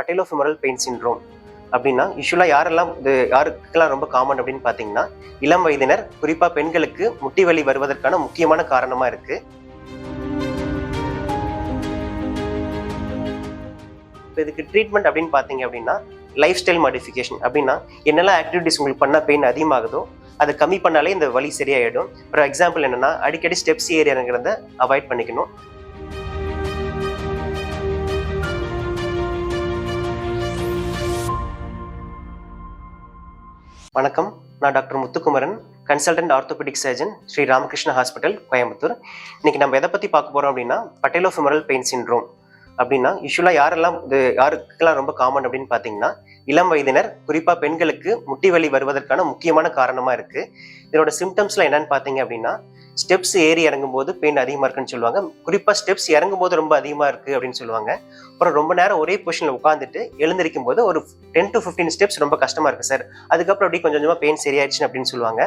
பட்டேலோஃபிமரல் pain syndrome அப்படின்னா யூஸ்வலாக யாரெல்லாம் இது யாருக்கெல்லாம் ரொம்ப காமன் அப்படின்னு பார்த்தீங்கன்னா இளம் வயதினர் குறிப்பாக பெண்களுக்கு முட்டி வலி வருவதற்கான முக்கியமான காரணமாக இருக்கு. இப்போ இதுக்கு ட்ரீட்மெண்ட் அப்படின்னு பார்த்தீங்க அப்படின்னா லைஃப் ஸ்டைல் மாடிஃபிகேஷன் அப்படின்னா என்னெல்லாம் ஆக்டிவிட்டிஸ் உங்களுக்கு பண்ணால் பெயின் அதிகமாகுதோ அதை கம்மி பண்ணாலே இந்த வலி சரியாயிடும். ஃபார் எக்ஸாம்பிள் என்னென்னா அடிக்கடி ஸ்டெப்ஸ் ஏறி இறங்குறத அவாய்ட் பண்ணிக்கணும். வணக்கம். நான் doctor Muthukumaran consultant orthopaedic surgeon Sri Ramakrishna hospital Coimbatore. இன்னைக்கு நம்ம எதை பற்றி பார்க்க போகிறோம் அப்படின்னா பட்டேலோஃபிமரல் பெயின் சின்ரோம் அப்படின்னா யூஸ்வலாக யாரெல்லாம் இது யாருக்கெல்லாம் ரொம்ப காமன் அப்படின்னு பார்த்தீங்கன்னா இளம் வயதினர் குறிப்பாக பெண்களுக்கு முட்டி வலி வருவதற்கான முக்கியமான காரணமாக இருக்குது இதனோட சிம்டம்ஸ்லாம் என்னன்னு பார்த்தீங்க அப்படின்னா ஸ்டெப்ஸ் ஏறி இறங்கும்போது பெயின் அதிகமாக இருக்குன்னு சொல்லுவாங்க. குறிப்பாக ஸ்டெப்ஸ் இறங்கும்போது ரொம்ப அதிகமாக இருக்குது அப்படின்னு சொல்லுவாங்க. அப்புறம் ரொம்ப நேரம் ஒரே பொசிஷனில் உட்காந்துட்டு எழுந்திருக்கும் போது ஒரு டென் டு ஃபிஃப்டீன் ஸ்டெப்ஸ் ரொம்ப கஷ்டமாக இருக்குது சார் அதுக்கப்புறம் அப்படியே கொஞ்சம் கொஞ்சமாக பெயின் சரியாயிடுச்சு அப்படின்னு சொல்லுவாங்க.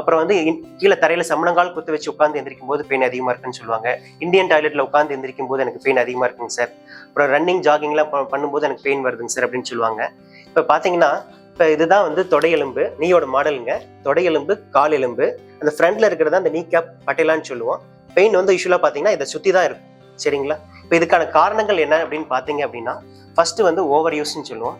அப்புறம் வந்து கீழே தரையில் சமணங்கால் குத்து வச்சு உட்காந்து எந்திரிக்கும் போது பெயின் அதிகமாக இருக்குன்னு சொல்லுவாங்க. இந்தியன் டாய்லெட்டில் உட்காந்து எந்திரிக்கும் போது எனக்கு பெயின் அதிகமாக இருக்குங்க சார் அப்புறம் ரன்னிங் ஜாகிங்லாம் பண்ணும்போது எனக்கு பெயின் வருதுங்க சார் அப்படின்னு சொல்லுவாங்க. இப்போ பார்த்தீங்கன்னா இப்போ இதுதான் வந்து தொடையெலும்பு. நீயோட மாடலுங்க. தொடையெலும்பு கால் எலும்பு அந்த ஃப்ரண்ட்ல இருக்கிறத அந்த நீ கேப் பட்டேலான்னு சொல்லுவோம். பெயின் வந்து யூஸ்வலாக பார்த்தீங்கன்னா இதை சுற்றி தான் இருக்கும். சரிங்களா? இப்போ இதுக்கான காரணங்கள் என்ன அப்படின்னு பார்த்தீங்க அப்படின்னா ஃபர்ஸ்ட் வந்து ஓவர் யூஸ்ன்னு சொல்லுவோம்.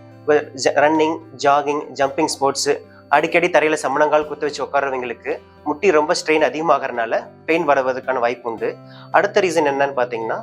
ரன்னிங் ஜாகிங் ஜம்பிங் ஸ்போர்ட்ஸு அடிக்கடி தரையில் சமணங்கால் குத்து வச்சு உட்காரவங்களுக்கு முட்டி ரொம்ப ஸ்ட்ரெயின் அதிகமாகறனால பெயின் வரவதற்கான வாய்ப்பு உண்டு. அடுத்த ரீசன் என்னன்னு பார்த்தீங்கன்னா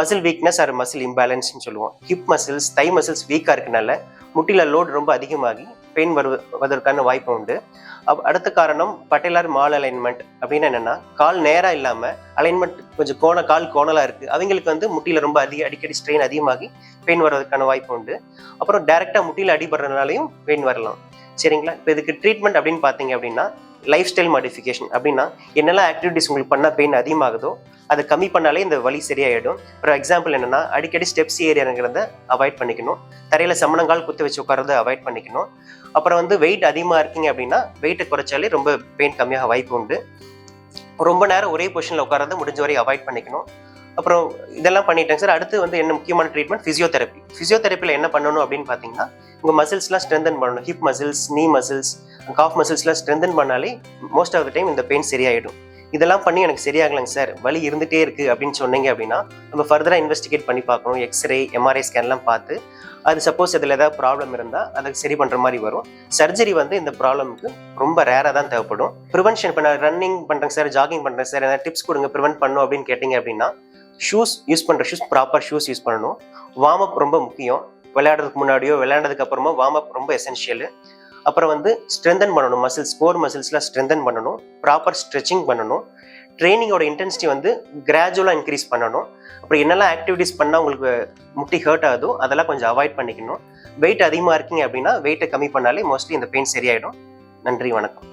மசில் வீக்னஸ் ஆர் மசில் இம்பேலன்ஸ்னு சொல்லுவோம். ஹிப் மசில்ஸ் தை மசில்ஸ் வீக்காக இருக்கனால முட்டியில் லோட் ரொம்ப அதிகமாகி பெயின் வருவதற்கான வாய்ப்பு உண்டு. அப்- அடுத்த காரணம் பட்டேலார் மால் அலைன்மெண்ட் அப்படின்னு என்னன்னா கால் நேரா இல்லாம அலைன்மெண்ட் கொஞ்சம் கோண கால் கோணலா இருக்கு. அவங்களுக்கு வந்து முட்டியில் ரொம்ப அதிக அடிக்கடி ஸ்ட்ரெயின் அதிகமாகி பெயின் வருவதற்கான வாய்ப்பு உண்டு. அப்புறம் டைரக்டா முட்டியில் அடிபடுறதுனாலையும் பெயின் வரலாம். சரிங்களா? இப்போ இதுக்கு ட்ரீட்மெண்ட் அப்படின்னு பார்த்தீங்க அப்படின்னா லைஃப் ஸ்டைல் மாடிஃபிகேஷன் அப்படின்னா என்னெல்லாம் ஆக்டிவிட்டிஸ் உங்களுக்கு பண்ணால் பெயின் அதிகமாகுதோ அதை கம்மி பண்ணாலே இந்த வலி சரியாயிடும். ஒரு எக்ஸாம்பிள் என்னன்னா அடிக்கடி ஸ்டெப்ஸ் ஏறி இறங்குறத அவாய்ட் பண்ணிக்கணும். தரையில் சமணங்கால் குத்து வச்சு உட்காரத அவாய்ட் பண்ணிக்கணும். அப்புறம் வந்து வெயிட் அதிகமாக இருக்கீங்க அப்படின்னா வெயிட்டை குறைச்சாலே ரொம்ப பெயின் கம்மியாக வாய்ப்பு உண்டு. ரொம்ப நேரம் ஒரே பொசிஷனில் உட்காரத முடிஞ்ச வரை அவாய்ட் பண்ணிக்கணும். அப்புறம் இதெல்லாம் பண்ணிட்டேங்க சார் அடுத்து வந்து என்ன முக்கியமான ட்ரீட்மெண்ட் ஃபிசியோதெரப்பி ஃபிசியோதெரப்பியில் என்ன பண்ணணும் அப்படின்னு பார்த்தீங்கன்னா உங்கள் மசில்ஸ்லாம் ஸ்ட்ரென்தன் பண்ணணும். Hip muscles knee muscles calf மசில்ஸ்லாம் strengthen பண்ணாலே மோஸ்ட் ஆஃப் த டைம் இந்த பெயின் சரியாயிடும். இதெல்லாம் பண்ணி எனக்கு சரியாகலைங்க சார். வலி இருந்துகிட்டே இருக்கு அப்படின்னு சொன்னீங்க அப்படின்னா நம்ம ஃபர்தராக இன்வெஸ்டிகேட் பண்ணி பார்க்கணும். எக்ஸ்ரே எம்ஆர்ஐ ஸ்கேன்லாம் பார்த்து அது சப்போஸ் இதில் ஏதாவது ப்ராப்ளம் இருந்தால் அதை சரி பண்ணுற மாதிரி வரும். சர்ஜரி வந்து இந்த ப்ராப்ளமுக்கு ரொம்ப ரேராக தான் தேவைப்படும். ப்ரிவென்ஷன் இப்போ நான் ரன்னிங் பண்ணுறேன் சார் ஜாகிங் பண்ணுறேன் சார் எதாவது டிப்ஸ் கொடுங்க ப்ரிவென்ட் பண்ணும் அப்படின்னு கேட்டிங்க அப்படின்னா ஷூஸ் யூஸ் பண்ணுற ஷூஸ் ப்ராப்பர் ஷூஸ் யூஸ் பண்ணணும். வார்ம் அப் ரொம்ப முக்கியம். விளையாடுறதுக்கு முன்னாடியோ விளையாண்டதுக்கு அப்புறமா வார்ம் அப் ரொம்ப எசென்ஷியல் அப்புறம் வந்து ஸ்ட்ரென்தன் பண்ணணும். மசில்ஸ் கோர் மசில்ஸ்லாம் ஸ்ட்ரென்தன் பண்ணணும். ப்ராப்பர் ஸ்ட்ரெச்சிங் பண்ணணும். ட்ரைனிங்கோட இன்டென்சிட்டி வந்து கிராஜுவலாக இன்க்ரீஸ் பண்ணணும். அப்புறம் என்னெல்லாம் ஆக்டிவிட்டிஸ் பண்ணால் உங்களுக்கு முட்டி ஹர்ட் ஆகுதோ அதெல்லாம் கொஞ்சம் அவாய்ட் பண்ணிக்கணும். வெயிட் அதிகமாக இருக்கீங்க அப்படின்னா வெயிட்டை கம்மி பண்ணாலே மோஸ்ட்லி இந்த பெயின் சரியாயிடும். நன்றி வணக்கம்.